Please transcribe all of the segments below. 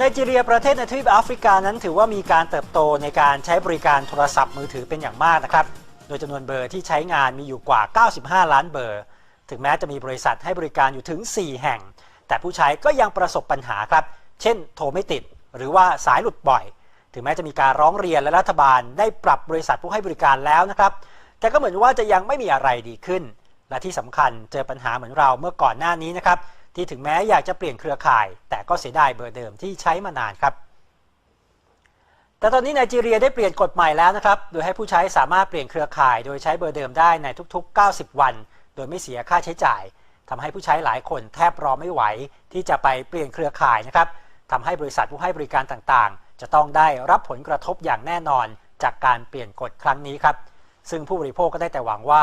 ไนจีเรียประเทศในทวีปแอฟริกานั้นถือว่ามีการเติบโตในการใช้บริการโทรศัพท์มือถือเป็นอย่างมากนะครับ โดยจำนวนเบอร์ที่ใช้งานมีอยู่กว่า 95 ล้านเบอร์ ถึงแม้จะมีบริษัทให้บริการอยู่ถึง 4 แห่ง แต่ผู้ใช้ก็ยังประสบปัญหาครับ เช่น โทรไม่ติด หรือว่าสายหลุดบ่อย ถึงแม้จะมีการร้องเรียนและรัฐบาลได้ปรับบริษัทผู้ให้บริการแล้วนะครับ แต่ก็เหมือนว่าจะยังไม่มีอะไรดีขึ้น และที่สำคัญเจอปัญหาเหมือนเราเมื่อก่อนหน้านี้นะครับ ที่ถึงแม้อยากจะเปลี่ยนเครือข่าย แต่ก็เสียดายเบอร์เดิมที่ใช้มานานครับ แต่ตอนนี้ไนจีเรียได้เปลี่ยนกฎใหม่แล้วนะครับ โดยให้ผู้ใช้สามารถเปลี่ยนเครือข่าย โดยใช้เบอร์เดิมได้ในทุก ๆ 90 วัน โดยไม่เสียค่าใช้จ่ายทำให้ผู้ใช้หลายคนแทบรอไม่ไหว ที่จะไปเปลี่ยนเครือข่ายนะครับทำให้บริษัทผู้ให้บริการต่างๆ จะต้องได้รับผลกระทบอย่างแน่นอนจากการเปลี่ยนกฎครั้งนี้ครับ ซึ่งผู้บริโภคก็ได้แต่หวังว่า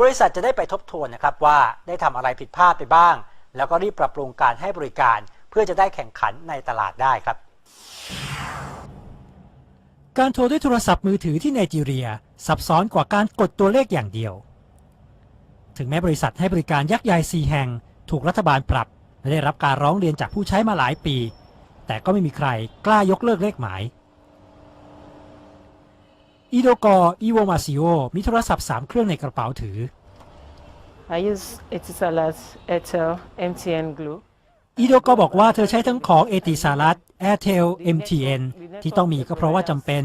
บริษัทจะได้ไปทบทวนนะครับว่าได้ทำอะไรผิดพลาดไปบ้าง แล้วก็รีบปรับปรุงการให้บริการ เพื่อจะได้แข่งขันในตลาดได้ครับ การโทรด้วยโทรศัพท์มือถือที่ไนจีเรียซับซ้อนกว่าการกดตัวเลขอย่างเดียว ถึงแม้บริษัทให้บริการยักษ์ใหญ่4แห่ง ถูกรัฐบาลปรับและได้รับการร้องเรียนจากผู้ใช้มาหลายปี แต่ก็ไม่มีใครกล้ายกเลิกเลขหมายอีโดกออีโวมาซิโอมีโทรศัพท์ 3 เครื่องในกระเป๋าถือ I use Etisalat, Airtel, MTN, Glo. อีโดก็บอกว่าเธอใช้ทั้งของเอติซารัต Airtel MTN ที่ต้องมีก็เพราะว่าจำเป็น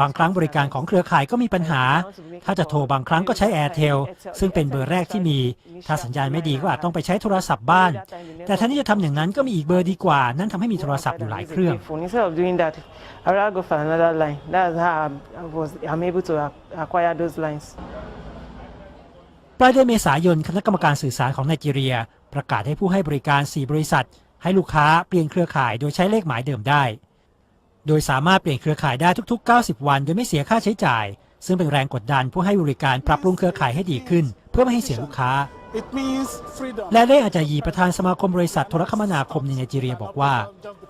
บางครั้งบริการของเครือข่ายก็มีปัญหา ถ้าจะโทรบางครั้งก็ใช้ Airtel ซึ่งเป็นเบอร์แรกที่มี ถ้าสัญญาณไม่ดีก็อาจต้องไปใช้โทรศัพท์บ้าน แต่แทนที่จะทำอย่างนั้นก็มีอีกเบอร์ดีกว่า นั่นทำให้มีโทรศัพท์อยู่หลายเครื่อง Phone. Instead of doing that, I ปลายเดือนเมษายนคณะกรรมการสื่อสารของไนจีเรีย ประกาศให้ผู้ให้บริการ 4 บริษัท ให้ลูกค้าเปลี่ยนเครือข่ายโดยใช้เลขหมายเดิมได้ โดยสามารถเปลี่ยนเครือข่ายได้ทุก ๆ 90 วันโดยไม่เสียค่าใช้จ่าย ซึ่งเป็นแรงกดดันผู้ให้บริการปรับปรุงเครือข่ายให้ดีขึ้น เพื่อไม่ให้เสียลูกค้า It means freedom. และเล่อาจายีประธานสมาคมบริษัทโทรคมนาคมในไนจีเรียบอกว่า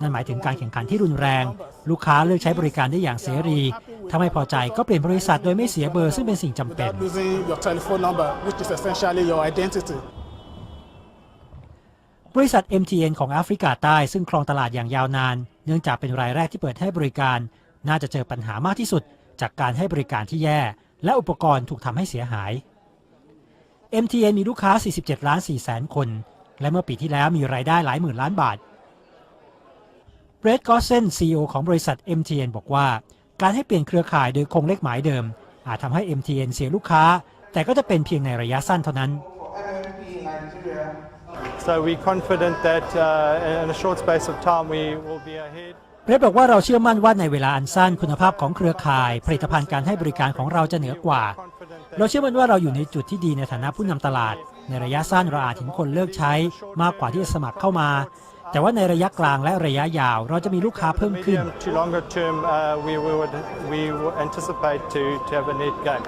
นั่นหมายถึงการแข่งขันที่รุนแรง ลูกค้าเลือกใช้บริการได้อย่างเสรี ถ้าไม่พอใจก็เปลี่ยนบริษัทโดยไม่เสียเบอร์ซึ่งเป็นสิ่งจำเป็น บริษัท MTN ของแอฟริกาใต้ซึ่งครองตลาดอย่างยาวนาน เนื่องจากเป็นรายแรกที่เปิดให้บริการ น่าจะเจอปัญหามากที่สุด จากการให้บริการที่แย่ และอุปกรณ์ถูกทำให้เสียหาย MTN มีลูกค้า 47 ล้าน 4 แสนคน และเมื่อปีที่แล้วมีรายได้หลายหมื่นล้านบาทเบรดกอสเซน CEO ของบริษัท MTN บอกว่า การให้เปลี่ยนเครือข่ายโดยคงเลขหมายเดิม อาจทำให้ MTN เสียลูกค้า แต่ก็จะเป็นเพียงในระยะสั้นเท่านั้น So we're confident that uh, in a short space of time we will be ahead. เรดบอกว่าเราเชื่อมั่นว่าในเวลาอันสั้นคุณภาพของเครือข่าย ผลิตภัณฑ์การให้บริการของเราจะเหนือกว่า เราเชื่อมั่นว่าเราอยู่ในจุดที่ดีในฐานะผู้นำตลาด ในระยะสั้นเราอาจเห็นคนเลิกใช้มากกว่าที่จะสมัครเข้ามา แต่ว่าในระยะกลางและระยะยาว เราจะมีลูกค้าเพิ่มขึ้น Medium to longer term, uh, we, we would we would anticipate to, to have a net gain.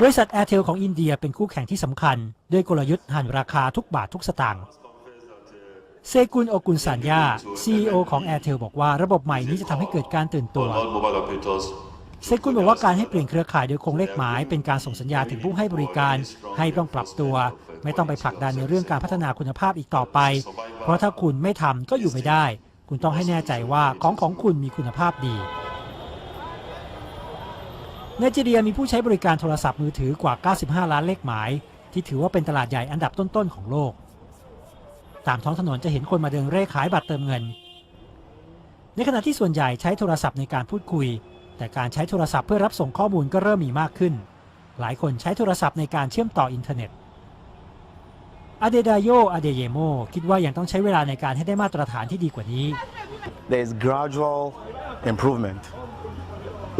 บริษัท Airtel ของอินเดียเป็นคู่แข่งที่สำคัญ ด้วยกลยุทธ์หันราคาทุกบาททุกสตางค์เซกุลโอกุลสัญญา CEO ของ Airtel บอกว่าระบบใหม่นี้จะทำให้เกิดการตื่นตัว for non-mobile operators เซกุลบอกว่าการให้เปลี่ยนเครือข่ายโดยคงเลขหมาย เป็นการส่งสัญญาณถึงผู้ให้บริการ ให้ต้องปรับตัว ไม่ต้องไปผลักดันในเรื่องการพัฒนาคุณภาพอีกต่อไป เพราะถ้าคุณไม่ทำก็อยู่ไม่ได้ คุณต้องให้แน่ใจว่าของของคุณมีคุณภาพดีไนจีเรียมีผู้ใช้บริการโทรศัพท์มือถือกว่า 95 ล้านเลขหมาย ที่ถือว่าเป็นตลาดใหญ่อันดับต้นๆของโลก ตามท้องถนนจะเห็นคนมาเดินเร่ขายบัตรเติมเงิน ในขณะที่ส่วนใหญ่ใช้โทรศัพท์ในการพูดคุย แต่การใช้โทรศัพท์เพื่อรับส่งข้อมูลก็เริ่มมีมากขึ้น หลายคนใช้โทรศัพท์ในการเชื่อมต่ออินเทอร์เน็ต อเดดาโยอเดเยโมคิดว่ายังต้องใช้เวลาในการให้ได้มาตรฐานที่ดีกว่านี้ there's gradual improvement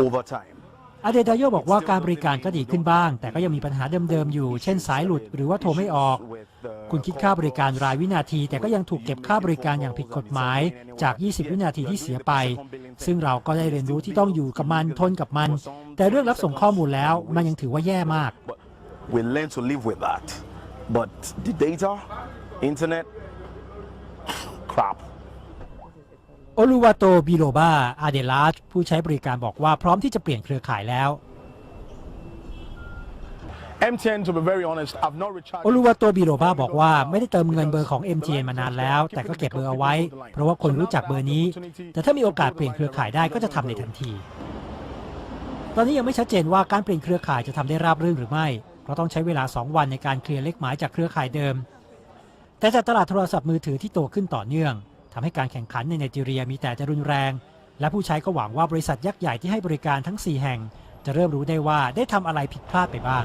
over time. อเดดาโยบอกว่าการบริการก็ดีขึ้นบ้าง แต่ก็ยังมีปัญหาเดิมๆอยู่ เช่นสายหลุดหรือว่าโทรไม่ออก คุณคิดค่าบริการรายวินาที แต่ก็ยังถูกเก็บค่าบริการอย่างผิดกฎหมายจาก 20 วินาทีที่เสียไป ซึ่งเราก็ได้เรียนรู้ที่ต้องอยู่กับมันทนกับมัน แต่เรื่องรับส่งข้อมูลแล้วมันยังถือว่าแย่มาก We learn to live with that. But the data, internet, crap. โอลูวาโตบิโลบาอาเดลาสผู้ใช้บริการบอกว่าพร้อมที่จะเปลี่ยนเครือข่ายแล้ว MTN, to be very honest, I've not recharged. โอลูวาโตบิโรบาบอกว่าไม่ได้เติมเงินเบอร์ของ MTN มานานแล้ว แต่ก็เก็บเบอร์เอาไว้ เพราะว่าคนรู้จักเบอร์นี้ แต่ถ้ามีโอกาสเปลี่ยนเครือข่ายได้ก็จะทำในทันที ตอนนี้ยังไม่ชัดเจนว่าการเปลี่ยนเครือข่ายจะทำได้ราบรื่นหรือไม่เพ ราะต้องใช้เวลา 2 วันในการเคลียร์เลขหมายจากเครือข่ายเดิม แต่จากตลาดโทรศัพท์มือถือที่โตขึ้นต่อเนื่องทำให้การแข่งขันในไนจีเรียมีแต่จะรุนแรง และผู้ใช้ก็หวังว่าบริษัทยักษ์ใหญ่ที่ให้บริการทั้ง 4 แห่ง จะเริ่มรู้ได้ว่าได้ทำอะไรผิดพลาดไปบ้าง